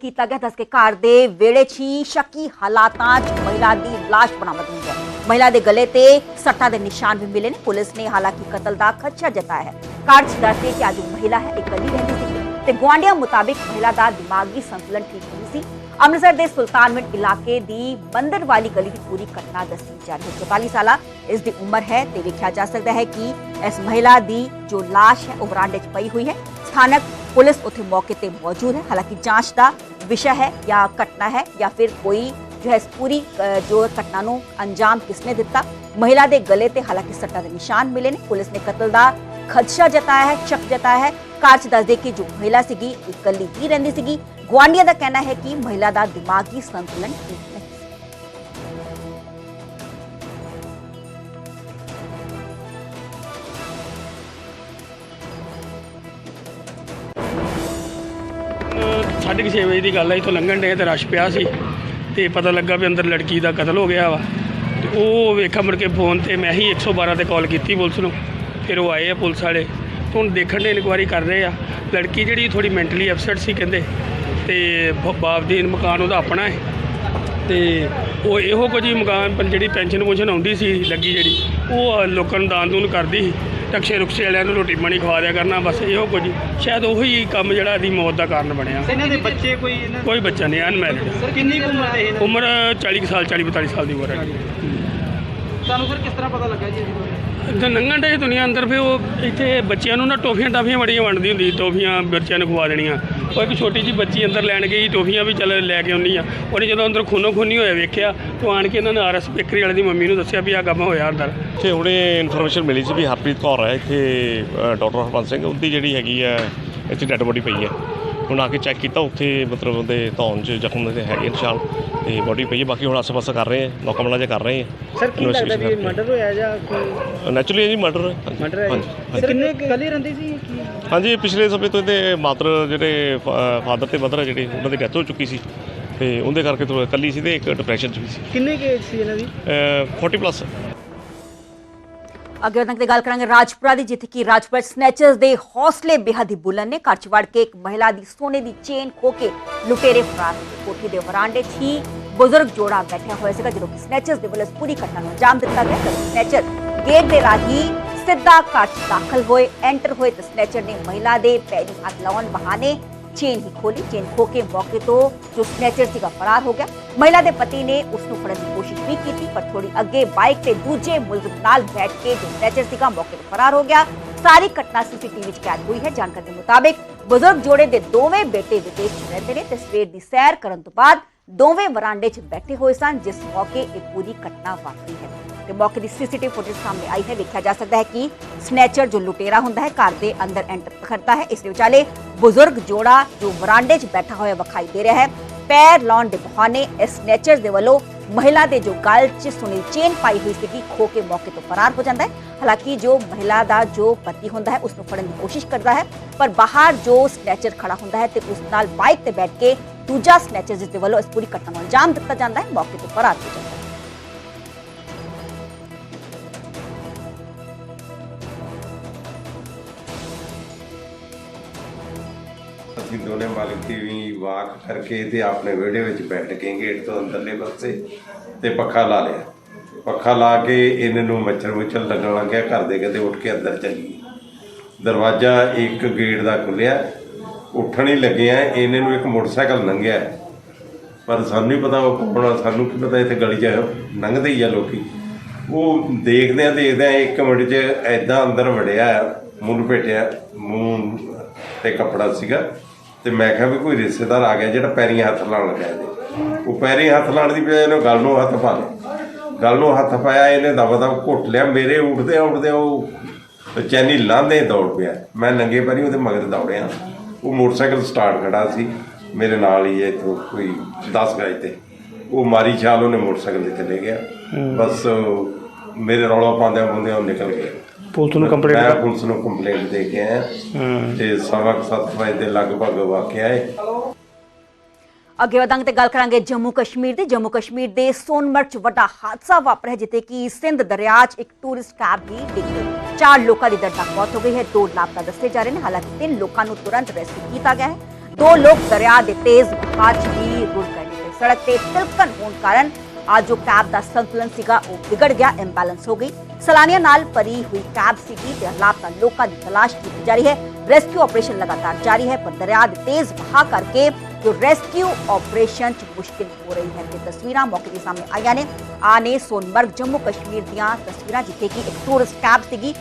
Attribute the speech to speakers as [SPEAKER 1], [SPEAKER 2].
[SPEAKER 1] ਕੀਤਾ ਗਿਆ, ਦੱਸ ਕੇ ਘਰ ਦੇ ਵਿਹੜੇ 'ਚ ਹੀ ਸ਼ੱਕੀ ਹਾਲਾਤਾਂ 'ਚ ਮਹਿਲਾ ਦੀ ਲਾਸ਼ ਬਰਾਮਦ ਹੋਈ ਹੈ। ਮਹਿਲਾ ਦੇ ਗਲੇ ਤੇ ਸੱਟਾਂ ਦੇ ਨਿਸ਼ਾਨ ਵੀ ਮਿਲੇ ਨੇ। ਪੁਲਿਸ ਨੇ ਹਾਲਾਂਕਿ ਕਤਲ ਦਾ ਖਦਸ਼ਾ ਜਤਾਇਆ ਹੈ। ਘਰ 'ਚ ਦੱਸਦੇ ਕਿ ਅੱਜ ਮਹਿਲਾ ਹੈ ਇਕੱਲੀ ਰਹਿੰਦੀ ਸੀ। ਤੇ ਗੁਆਂਢੀਆਂ ਮੁਤਾਬਿਕ ਮਹਿਲਾ ਦਾ ਦਿਮਾਗੀ ਸੰਤੁਲਨ ਠੀਕ ਨਹੀਂ ਸੀ। ਅੰਮ੍ਰਿਤਸਰ ਦੇ ਸੁਲਤਾਨਵਿੰਡ ਇਲਾਕੇ ਦੀ ਬੰਦਰ ਵਾਲੀ ਗਲੀ ਦੀ ਪੂਰੀ ਘਟਨਾ ਦੱਸੀ ਜਾ ਰਹੀ ਹੈ। 44 ਸਾਲਾ ਇਸ ਦੀ ਉਮਰ ਹੈ ਤੇ ਵੇਖਿਆ ਜਾ ਸਕਦਾ ਹੈ ਕਿ ਇਸ ਮਹਿਲਾ ਦੀ ਜੋ ਲਾਸ਼ ਹੈ, ਉਹ ਬਰਾਂਡੇ 'ਚ ਪਈ ਹੋਈ ਹੈ। ਸਥਾਨਕ ਪੁਲਿਸ ਉੱਥੇ ਮੌਕੇ ਤੇ ਮੌਜੂਦ ਹੈ। ਹਾਲਾਂਕਿ ਜਾਂਚ ਦਾ ਵਿਸ਼ਾ ਹੈ ਜਾਂ ਘਟਨਾ ਹੈ ਜਾਂ ਫਿਰ ਕੋਈ ਜੋ ਹੈ ਪੂਰੀ ਜੋ ਘਟਨਾ ਨੂੰ ਅੰਜਾਮ ਕਿਸਨੇ ਦਿੱਤਾ ਮਹਿਲਾ ਦੇ ਗਲੇ ਤੇ ਹਾਲਾਂਕਿ ਸੱਟਾਂ ਦੇ ਨਿਸ਼ਾਨ ਮਿਲੇ ਨੇ ਪੁਲਿਸ ਨੇ ਕਤਲ ਦਾ ਖਦਸ਼ਾ ਜਤਾਇਆ ਹੈ ਸ਼ੱਕ ਜਤਾਇਆ ਹੈ ਕਾਰ ਚ ਦੱਸਦੇ ਕਿ ਜੋ ਮਹਿਲਾ ਸੀਗੀ ਇਕੱਲੀ ਹੀ ਰਹਿੰਦੀ ਸੀਗੀ ਗੁਆਂਢੀਆਂ ਦਾ ਕਹਿਣਾ ਹੈ ਕਿ ਮਹਿਲਾ ਦਾ ਦਿਮਾਗੀ ਸੰਤੁਲਨ ਠੀਕ
[SPEAKER 2] 6:30 ਵਜੇ ਦੀ ਗੱਲ ਹੈ ਇਥੋਂ ਲੰਘਣ ਦੇ ਤੇ ਰਸ਼ ਪਿਆ ਸੀ ਤੇ ਪਤਾ ਲੱਗਾ ਵੀ ਅੰਦਰ ਲੜਕੀ ਦਾ ਕਤਲ ਹੋ ਗਿਆ ਵਾ। ਤੇ ਉਹ ਵੇਖਾ ਮੁੜ ਕੇ ਫੋਨ ਤੇ ਮੈਂ ਹੀ 112 ਤੇ ਕਾਲ ਕੀਤੀ ਪੁਲਿਸ ਨੂੰ, ਫਿਰ ਉਹ ਆਏ ਆ ਪੁਲਿਸ ਵਾਲੇ। ਹੁਣ ਦੇਖਣ ਦੇ ਇਨਕੁਆਇਰੀ ਕਰ ਰਹੇ ਆ। ਲੜਕੀ ਜਿਹੜੀ ਥੋੜੀ ਮੈਂਟਲੀ ਅਪਸੈਟ ਸੀ ਕਹਿੰਦੇ, ਤੇ ਬਾਪ ਦੀ ਮਕਾਨ ਉਹਦਾ ਆਪਣਾ ਹੈ। ਤੇ ਉਹ ਇਹੋ ਕੁਝ ਮਕਾਨ, ਜਿਹੜੀ ਪੈਨਸ਼ਨ ਪੁਸ਼ਨ ਆਉਂਦੀ ਸੀ, ਲੱਗੀ ਜਿਹੜੀ, ਉਹ ਲੋਕਾਂ ਨੂੰ ਦਾਨ ਦੂਨ ਕਰਦੀ ਸੀ। ਟਕਸ਼ੇ ਰੁਕਸ਼ੇ ਵਾਲਿਆਂ ਨੂੰ ਰੋਟੀ ਪਾਣੀ ਖਵਾ ਦਿਆ ਕਰਨਾ ਬਸ ਇਹੋ ਕੁਝ। ਸ਼ਾਇਦ ਉਹੀ ਕੰਮ ਜਿਹੜਾ ਦੀ ਮੌਤ ਦਾ ਕਾਰਨ ਬਣਿਆ।
[SPEAKER 3] ਇਹਨਾਂ ਦੇ ਬੱਚੇ ਕੋਈ ਇਹਨਾਂ
[SPEAKER 2] ਕੋਈ ਬੱਚਾ ਨਹੀਂ ਅਨਮੈਰਿਡ
[SPEAKER 3] ਸਰ ਕਿੰਨੀ ਉਮਰ ਦੇ ਇਹਨਾਂ ਦੀ?
[SPEAKER 2] ਉਮਰ 40 ਕੁ ਸਾਲ 40 42 ਸਾਲ ਦੀ ਉਮਰ ਹੈ
[SPEAKER 3] ਤੁਹਾਨੂੰ ਸਰ ਕਿਸ ਤਰ੍ਹਾਂ ਪਤਾ ਲੱਗਾ ਜੀ
[SPEAKER 2] ਤੇ ਲੰਘਣ ਦੇ ਦੁਨੀਆ ਅੰਦਰ ਫਿਰ ਉਹ ਇੱਥੇ ਬੱਚਿਆਂ ਨੂੰ ਨਾ ਟੋਫੀਆਂ ਟਾਫੀਆਂ ਬੜੀਆਂ ਵੰਡਦੀ ਹੁੰਦੀ ਟੋਫੀਆਂ ਬੱਚਿਆਂ ਨੂੰ ਖਵਾ ਦੇਣੀਆਂ। ਉਹ ਇੱਕ ਛੋਟੀ ਜੀ ਬੱਚੀ ਅੰਦਰ ਲੈਣ ਗਈ, ਟੋਫੀਆਂ ਵੀ ਚੱਲ ਲੈ ਕੇ ਆਉਣੀ ਆ। ਉਹਨੇ ਜਦੋਂ ਅੰਦਰ ਖੂਨੋ ਖੂਨੀ ਹੋਇਆ ਵੇਖਿਆ, ਤਾਂ ਆਣ ਕੇ ਇਹਨਾਂ ਨੇ ਆਰਐਸ ਬੇਕਰੀ ਵਾਲੇ ਦੀ ਮੰਮੀ ਨੂੰ ਦੱਸਿਆ ਵੀ ਆ ਕੰਮ ਹੋਇਆ ਅੰਦਰ।
[SPEAKER 4] ਇੱਥੇ ਹੁਣੇ ਇਨਫੋਰਮੇਸ਼ਨ ਮਿਲੀ ਸੀ ਵੀ ਹਰਪ੍ਰੀਤ ਕੌਰ ਹੈ, ਇੱਥੇ ਡਾਕਟਰ ਹਰਬੰਸ ਸਿੰਘ, ਉਹਦੀ ਜਿਹੜੀ ਹੈਗੀ ਆ, ਇੱਥੇ ਡੈੱਡ ਬੋਡੀ ਪਈ ਹੈ। ਹੁਣ ਆ ਕੇ ਚੈੱਕ ਕੀਤਾ ਉੱਥੇ ਮਤਲਬ ਉਹਦੇ ਧੌਣ 'ਚ ਜ਼ਖਮ ਦੇ ਹੈਗੇ ਨਿਸ਼ਾਨ ਤੇ ਬੋਡੀ ਪਈ ਹੈ ਬਾਕੀ ਹੁਣ ਆਸ-ਪਾਸ ਕਰ ਰਹੇ ਹਾਂ ਲੋਕਾਂ ਮਲਾ ਕਰ ਰਹੇ ਹਾਂ।
[SPEAKER 3] ਸਰ ਕੀ ਲੱਗਦਾ ਵੀ ਮਰਡਰ ਹੋਇਆ ਜਾਂ ਕੋਈ
[SPEAKER 4] ਨੈਚੁਰਲੀ ਜੀ ਮਰਡਰ
[SPEAKER 3] ਮਰਡਰ ਹੈ ਕਿੰਨੇ ਕੱਲੀ ਰਹਿੰਦੀ ਸੀ ਕੀ
[SPEAKER 4] ਹਾਂਜੀ ਪਿਛਲੇ ਸਮੇਂ ਤੋਂ ਇਹਦੇ ਮਾਤਰ ਜਿਹੜੇ ਫਾਦਰ ਤੇ ਮਦਰ ਜਿਹੜੇ ਉਹਨਾਂ ਦੀ ਡੈਥ ਹੋ ਚੁੱਕੀ ਸੀ। ਤੇ ਉਹਦੇ ਕਰਕੇ ਥੋੜਾ ਇਕੱਲੀ ਸੀ ਤੇ ਇੱਕ ਡਿਪਰੈਸ਼ਨ 'ਚ ਵੀ ਸੀ।
[SPEAKER 3] ਕਿੰਨੇ ਕੇ ਏਜ ਸੀ ਇਹਨਾਂ ਦੀ?
[SPEAKER 4] ਅ, 40 ਪਲੱਸ
[SPEAKER 1] ਅੱਗੇ ਤੱਕ ਤੇ ਗੱਲ ਕਰਾਂਗੇ ਰਾਜਪੁਰਾ ਦੀ, ਜਿੱਥੇ ਕਿ ਰਾਜਪੁਰਾ ਸਨੈਚਰਸ ਦੇ ਹੌਸਲੇ ਬੇਹੱਦ ਹੀ ਬੁਲੰਦ ਨੇ ਘਰ ਚ ਵੜ ਕੇ ਇੱਕ ਮਹਿਲਾ ਦੀ ਸੋਨੇ ਦੀ ਚੇਨ ਖੋ ਕੇ ਲੁਟੇਰੇ ਫਰਾਰ ਹੋ ਗਏ। ਕੋਠੀ ਦੇ ਵਰਾਂਡੇ 'ਚ ਹੀ ਬਜ਼ੁਰਗ ਜੋੜਾ ਬੈਠਿਆ ਹੋਇਆ ਸੀਗਾ, ਜਦੋਂ ਕਿ ਸਨੈਚਰਸ ਦੇ ਵੱਲੋਂ ਪੂਰੀ ਘਟਨਾ ਨੂੰ ਅੰਜਾਮ ਦਿੱਤਾ ਗਿਆ ਤਾਂ ਸਨੈਚਰ ਗੇਟ ਦੇ ਰਾਹੀਂ ਸਿੱਧਾ ਘਰ 'ਚ ਦਾਖਲ ਹੋਏ ਐਂਟਰ ਹੋਏ, ਤਾਂ ਸਨੈਚਰ ਨੇ ਮਹਿਲਾ ਦੇ ਪੈਰੀ ਹੱਥ ਲਾਉਣ ਬਹਾਨੇ ਚੇਨ ਹੀ ਖੋਲੀ ਚੇਨ ਖੋ ਕੇ ਮੌਕੇ ਤੋਂ ਜੋ ਸਨੈਚਰ ਸੀਗਾ ਫਰਾਰ ਹੋ ਗਿਆ। ਮਹਿਲਾ ਦੇ ਪਤੀ ਨੇ ਉਸ ਨੂੰ ਫੜਨ ਦੀ ਕੋਸ਼ਿਸ਼ ਵੀ ਕੀਤੀ, ਪਰ ਥੋੜੀ ਅੱਗੇ ਬਾਈਕ ਤੇ ਦੂਜੇ ਮੁਲਜ਼ਮ ਨਾਲ ਬੈਠ ਕੇ ਜੋ ਸਨੈਚਰ ਸੀਗਾ ਮੌਕੇ ਤੋਂ ਫਰਾਰ ਹੋ ਗਿਆ। ਸਾਰੀ ਘਟਨਾ ਸੀਸੀਟੀਵੀ ਵਿੱਚ ਕੈਦ ਹੋਈ ਹੈ। ਜਾਣਕਾਰੀ ਦੇ ਮੁਤਾਬਿਕ ਬਜ਼ੁਰਗ ਜੋੜੇ ਦੇ ਦੋਵੇਂ ਬੇਟੇ ਵਿਦੇਸ਼ 'ਚ ਰਹਿੰਦੇ ਨੇ ਤੇ ਸਵੇਰ ਦੀ ਸੈਰ ਕਰਨ ਤੋਂ ਬਾਅਦ ਦੋਵੇਂ ਵਰਾਂਡੇ 'ਚ ਬੈਠੇ ਹੋਏ ਸਨ, ਜਿਸ ਮੌਕੇ ਇਹ ਪੂਰੀ ਘਟਨਾ ਵਾਪਰੀ ਹੈ। ਤੇ ਮੌਕੇ ਦੀ ਸੀਸੀਟੀਵੀ ਫੁਟੇਜ ਸਾਹਮਣੇ ਆਈ ਹੈ। ਵੇਖਿਆ ਜਾ ਸਕਦਾ ਹੈ ਕਿ ਸਨੈਚਰ ਜੋ ਲੁਟੇਰਾ ਹੁੰਦਾ ਹੈ, ਘਰ ਦੇ ਅੰਦਰ ਐਂਟਰ ਕਰਦਾ ਹੈ। ਇਸ ਦੇ ਵਿਚਾਲੇ ਬਜ਼ੁਰਗ ਜੋੜਾ ਜੋ ਵਰਾਂਡੇ 'ਚ ਬੈਠਾ ਹੋਇਆ ਵਿਖਾਈ ਦੇ ਰਿਹਾ ਹੈ। ਪੈਰ ਲਾਉਣ ਦੇ ਬਹਾਨੇ ਇਸ ਸਨੈਚਰ ਦੇ ਵੱਲੋਂ ਮਹਿਲਾ ਦੇ ਜੋ ਗਲ 'ਚ ਸੁਨੀ ਚੇਨ ਪਾਈ ਹੋਈ ਸੀ ਖੋ ਕੇ ਮੌਕੇ ਤੋਂ ਫਰਾਰ ਹੋ ਜਾਂਦਾ ਹੈ। ਹਾਲਾਂਕਿ ਜੋ ਮਹਿਲਾ ਦਾ ਜੋ ਪਤੀ ਹੁੰਦਾ ਹੈ, ਉਸ ਨੂੰ ਫੜਨ ਦੀ ਕੋਸ਼ਿਸ਼ ਕਰਦਾ ਹੈ, ਪਰ ਬਾਹਰ ਜੋ ਸਨੈਚਰ ਖੜਾ ਹੁੰਦਾ ਹੈ ਤੇ ਉਸ ਨਾਲ ਬਾਈਕ ਤੇ ਬੈਠ ਕੇ ਦੂਜਾ ਸਨੈਚਰ ਜਿਸ ਦੇ ਵੱਲੋਂ ਇਸ ਪੂਰੀ ਘਟਨਾ ਨੂੰ ਅੰਜਾਮ ਦਿੱਤਾ ਜਾਂਦਾ ਹੈ, ਮੌਕੇ ਤੋਂ ਫਰਾਰ ਹੋ ਜਾਂਦਾ ਹੈ।
[SPEAKER 5] ਅਸੀਂ ਦੋਨੇ ਮਾਲਕ ਦੀ ਵੀ ਵਾਕ ਕਰਕੇ ਤੇ ਆਪਣੇ ਵਿਹੜੇ ਵਿੱਚ ਬੈਠ ਕੇ ਗੇਟ ਤੋਂ ਅੰਦਰਲੇ ਪਾਸੇ ਤੇ ਪੱਖਾ ਲਾ ਲਿਆ। ਪੱਖਾ ਲਾ ਕੇ ਇਹਨਾਂ ਨੂੰ ਮੱਛਰ ਮੁੱਛਰ ਲੱਗਣ ਲੱਗਿਆ, ਘਰ ਦੇ ਕਹਿੰਦੇ ਉੱਠ ਕੇ ਅੰਦਰ ਚੱਲੀਏ। ਦਰਵਾਜ਼ਾ ਇੱਕ ਗੇਟ ਦਾ ਖੁੱਲਿਆ ਉੱਠਣ ਹੀ ਲੱਗਿਆ ਇਹਨਾਂ ਨੂੰ ਇੱਕ ਮੋਟਰਸਾਈਕਲ ਲੰਘਿਆ। ਪਰ ਸਾਨੂੰ ਨਹੀਂ ਪਤਾ ਉਹ ਕੌਣ ਸਾਨੂੰ ਕੀ ਪਤਾ ਇੱਥੇ ਗਲੀ 'ਚ ਲੰਘਦੇ ਹੀ ਆ ਲੋਕੀ। ਉਹ ਦੇਖਦੇ ਆ ਦੇਖਦੇ ਆ, ਇੱਕ ਮਿੰਟ 'ਚ ਐਦਾਂ ਅੰਦਰ ਵੜਿਆ, ਮੂੰਹ ਲਪੇਟਿਆ ਮੂੰਹ ਤੇ ਕੱਪੜਾ ਸੀਗਾ। ਤੇ ਮੈਂ ਕਿਹਾ ਵੀ ਕੋਈ ਰਿਸ਼ਤੇਦਾਰ ਆ ਗਿਆ ਜਿਹੜਾ ਪੈਰੀਂ ਹੱਥ ਲਾਉਣ ਲੱਗਾ ਇਹਦੇ। ਉਹ ਪੈਰੀਂ ਹੱਥ ਲਾਉਣ ਦੀ ਬਜਾਏ ਇਹਨੇ ਗੱਲ ਨੂੰ ਹੱਥ ਪਾ ਲਿਆ। ਗੱਲ ਨੂੰ ਹੱਥ ਪਾਇਆ ਇਹਨੇ ਦਬਾ ਦਬ ਘੁੱਟ ਲਿਆ ਮੇਰੇ ਉੱਠਦੇ ਉੱਠਦੇ ਉਹ ਚੈਨੀ ਲਾਂਦੇ ਦੌੜ ਪਿਆ। ਮੈਂ ਨੰਗੇ ਪੈਰੀ ਉਹਦੇ ਮਗਰ ਦੌੜਿਆ। ਉਹ ਮੋਟਰਸਾਈਕਲ ਸਟਾਰਟ ਖੜਾ ਸੀ ਮੇਰੇ ਨਾਲ ਹੀ ਇੱਥੋਂ ਕੋਈ 10 ਗਜ ਤੇ। ਉਹ ਮਾਰੀ ਛਾਲ ਉਹਨੇ ਮੋਟਰਸਾਈਕਲ ਤੇ ਚਲੇ ਗਿਆ। ਬਸ ਮੇਰੇ ਰੌਲਾ ਪਾਉਂਦਿਆਂ ਪਾਉਂਦਿਆਂ ਉਹ ਨਿਕਲ ਗਿਆ।
[SPEAKER 2] ਪੁਲਿਸ ਨੂੰ
[SPEAKER 5] ਮੈਂ
[SPEAKER 2] ਕੰਪਲੇਂਟ
[SPEAKER 5] ਪੁਲਿਸ ਨੂੰ ਕੰਪਲੇਂਟ ਦੇ ਕੇ ਆਇਆ। ਤੇ ਸਵਾ ਕੁ ਸੱਤ ਵਜੇ ਦੇ ਲਗਭਗ ਵਾਕਿਆ ਹੈ
[SPEAKER 1] ਅੱਗੇ ਵਧਾਂਗੇ ਤੇ ਗੱਲ ਕਰਾਂਗੇ ਜੰਮੂ ਕਸ਼ਮੀਰ ਦੀ। ਜੰਮੂ ਕਸ਼ਮੀਰ ਦੇ ਸੋਨਮਰਗ 'ਚ ਵੱਡਾ ਹਾਦਸਾ ਵਾਪਰਿਆ ਜਿੱਥੇ ਕਿ ਸਿੰਧ ਦਰਿਆ 'ਚ ਇੱਕ ਟੂਰਿਸਟ ਕੈਬ ਵੀ ਡਿੱਗ ਗਈ। ਚਾਰ ਲੋਕਾਂ ਦੀ ਦਰਦਨਾਕ ਮੌਤ ਹੋ ਗਈ ਹੈ। ਦੋ ਲਾਪਤਾ ਦੱਸੇ ਜਾ ਰਹੇ ਨੇ। ਹਾਲਾਂਕਿ ਤਿੰਨ ਲੋਕਾਂ ਨੂੰ ਤੁਰੰਤ ਰੈਸਕਿਊ ਕੀਤਾ ਗਿਆ ਹੈ। ਦੋ ਲੋਕ ਦਰਿਆ ਦੇ ਤੇਜ਼ ਬੁਖਾਰ 'ਚ ਵੀ ਰੁੜ ਗਏ ਸੜਕ ਤੇ ਤਿਲਕਣ ਹੋਣ ਕਾਰਨ ਅੱਜ ਜੋ ਕੈਬ ਦਾ ਸੰਤੁਲਨ ਸੀਗਾ ਉਹ ਵਿਗੜ ਗਿਆ ਇੰਬੈਲੈਂਸ ਹੋ ਗਈ ਸੈਲਾਨੀਆਂ ਨਾਲ ਭਰੀ ਹੋਈ ਕੈਬ ਸੀਗੀ ਤੇ ਲਾਪਤਾ ਲੋਕਾਂ ਦੀ ਤਲਾਸ਼ ਕੀਤੀ ਜਾ ਰਹੀ ਹੈ ਰੈਸਕਿਊ ਆਪਰੇਸ਼ਨ ਲਗਾਤਾਰ ਜਾਰੀ ਹੈ ਪਰ ਦਰਿਆ ਦੇ ਤੇਜ਼ ਵਹਾਅ ਕਰਕੇ ਜੋ ਰੈਸਕਿਊ ਆਪਰੇਸ਼ਨ ਚ ਮੁਸ਼ਕਿਲ ਹੋ ਰਹੀ ਹੈ ਤੇ ਤਸਵੀਰਾਂ ਮੌਕੇ ਦੇ ਸਾਹਮਣੇ ਆਈਆਂ ਨੇ ਆ ਨੇ ਸੋਨਮਰਗ ਜੰਮੂ ਕਸ਼ਮੀਰ ਦੀਆਂ ਤਸਵੀਰਾਂ ਜਿੱਥੇ ਕਿ ਇੱਕ ਟੂਰਿਸਟ ਕੈਬ ਸੀਗੀ